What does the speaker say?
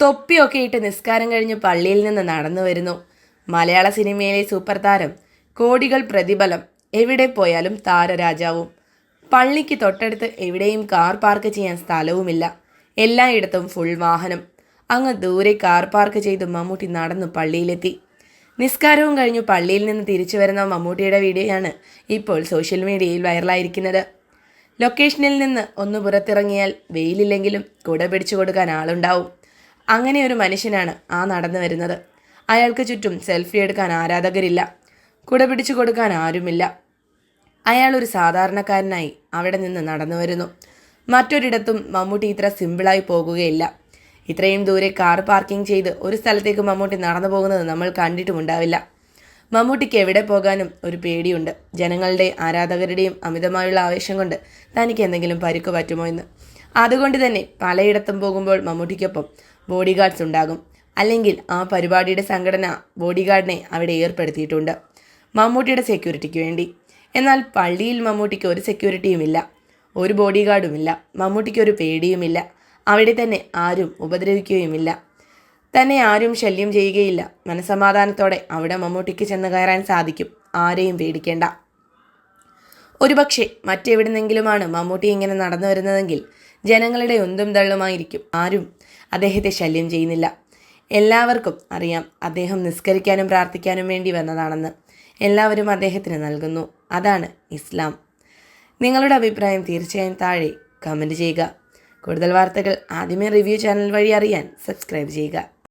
തൊപ്പിയൊക്കെ ഇട്ട് നിസ്കാരം കഴിഞ്ഞ് പള്ളിയിൽ നിന്ന് നടന്നു വരുന്നു. മലയാള സിനിമയിലെ സൂപ്പർ താരം കോടികൾ പ്രതിഫലം എവിടെ പോയാലും താരരാജാവും. പള്ളിക്ക് തൊട്ടടുത്ത് എവിടെയും കാർ പാർക്ക് ചെയ്യാൻ സ്ഥലവുമില്ല. എല്ലായിടത്തും ഫുൾ വാഹനം. അങ്ങ് ദൂരെ കാർ പാർക്ക് ചെയ്ത് മമ്മൂട്ടി നടന്നു പള്ളിയിലെത്തി. നിസ്കാരവും കഴിഞ്ഞു പള്ളിയിൽ നിന്ന് തിരിച്ചു വരുന്ന മമ്മൂട്ടിയുടെ വീഡിയോയാണ് ഇപ്പോൾ സോഷ്യൽ മീഡിയയിൽ വൈറലായിരിക്കുന്നത് ലൊക്കേഷനിൽ നിന്ന് ഒന്ന് പുറത്തിറങ്ങിയാൽ വെയിലില്ലെങ്കിലും കുട പിടിച്ചു കൊടുക്കാൻ ആളുണ്ടാവും. അങ്ങനെ ഒരു മനുഷ്യനാണ് ആ നടന്നു വരുന്നത്. അയാൾക്ക് ചുറ്റും സെൽഫി എടുക്കാൻ ആരാധകരില്ല. കുട പിടിച്ചു കൊടുക്കാൻ ആരുമില്ല. അയാൾ ഒരു സാധാരണക്കാരനായി അവിടെ നിന്ന് നടന്നു വരുന്നു. മറ്റൊരിടത്തും മമ്മൂട്ടി ഇത്ര സിമ്പിളായി പോകുകയില്ല. ഇത്രയും ദൂരെ കാർ പാർക്കിംഗ് ചെയ്ത് ഒരു സ്ഥലത്തേക്ക് മമ്മൂട്ടി നടന്നു പോകുന്നത് നമ്മൾ കണ്ടിട്ടുമുണ്ടാവില്ല. മമ്മൂട്ടിക്ക് എവിടെ പോകാനും ഒരു പേടിയുണ്ട്. ജനങ്ങളുടെ ആരാധകരുടെയും അമിതമായുള്ള ആവേശം കൊണ്ട് തനിക്ക് എന്തെങ്കിലും പരിക്ക് പറ്റുമോ എന്ന്. അതുകൊണ്ട് തന്നെ പലയിടത്തും പോകുമ്പോൾ മമ്മൂട്ടിക്കൊപ്പം ബോഡി ഗാർഡ്സ് ഉണ്ടാകും. അല്ലെങ്കിൽ ആ പരിപാടിയുടെ സംഘടന ബോഡി ഗാർഡിനെ അവിടെ ഏർപ്പെടുത്തിയിട്ടുണ്ട്. മമ്മൂട്ടിയുടെ സെക്യൂരിറ്റിക്ക് വേണ്ടി. എന്നാൽ പള്ളിയിൽ മമ്മൂട്ടിക്ക് ഒരു സെക്യൂരിറ്റിയുമില്ല ഒരു ബോഡി ഗാർഡുമില്ല മമ്മൂട്ടിക്ക് ഒരു പേടിയുമില്ല. അവിടെ തന്നെ ആരും ഉപദ്രവിക്കുകയുമില്ല. തന്നെ ആരും ശല്യം ചെയ്യുകയില്ല. മനസമാധാനത്തോടെ അവിടെ മമ്മൂട്ടിക്ക് ചെന്ന് കയറാൻ സാധിക്കും. ആരെയും പേടിക്കേണ്ട. ഒരുപക്ഷെ മറ്റെവിടുന്നെങ്കിലുമാണ് മമ്മൂട്ടി ഇങ്ങനെ നടന്നു വരുന്നതെങ്കിൽ ജനങ്ങളുടെ ഒന്തും തള്ളുമായിരിക്കും. ആരും അദ്ദേഹത്തെ ശല്യം ചെയ്യുന്നില്ല. എല്ലാവർക്കും അറിയാം അദ്ദേഹം നിസ്കരിക്കാനും പ്രാർത്ഥിക്കാനും വേണ്ടി വന്നതാണെന്ന്. എല്ലാവരും അദ്ദേഹത്തിന് നൽകുന്നു. അതാണ് ഇസ്ലാം. നിങ്ങളുടെ അഭിപ്രായം തീർച്ചയായും താഴെ കമന്റ് ചെയ്യുക. കൂടുതൽ വാർത്തകൾ ആദ്യമേ റിവ്യൂ ചാനൽ വഴി അറിയാൻ സബ്സ്ക്രൈബ് ചെയ്യുക.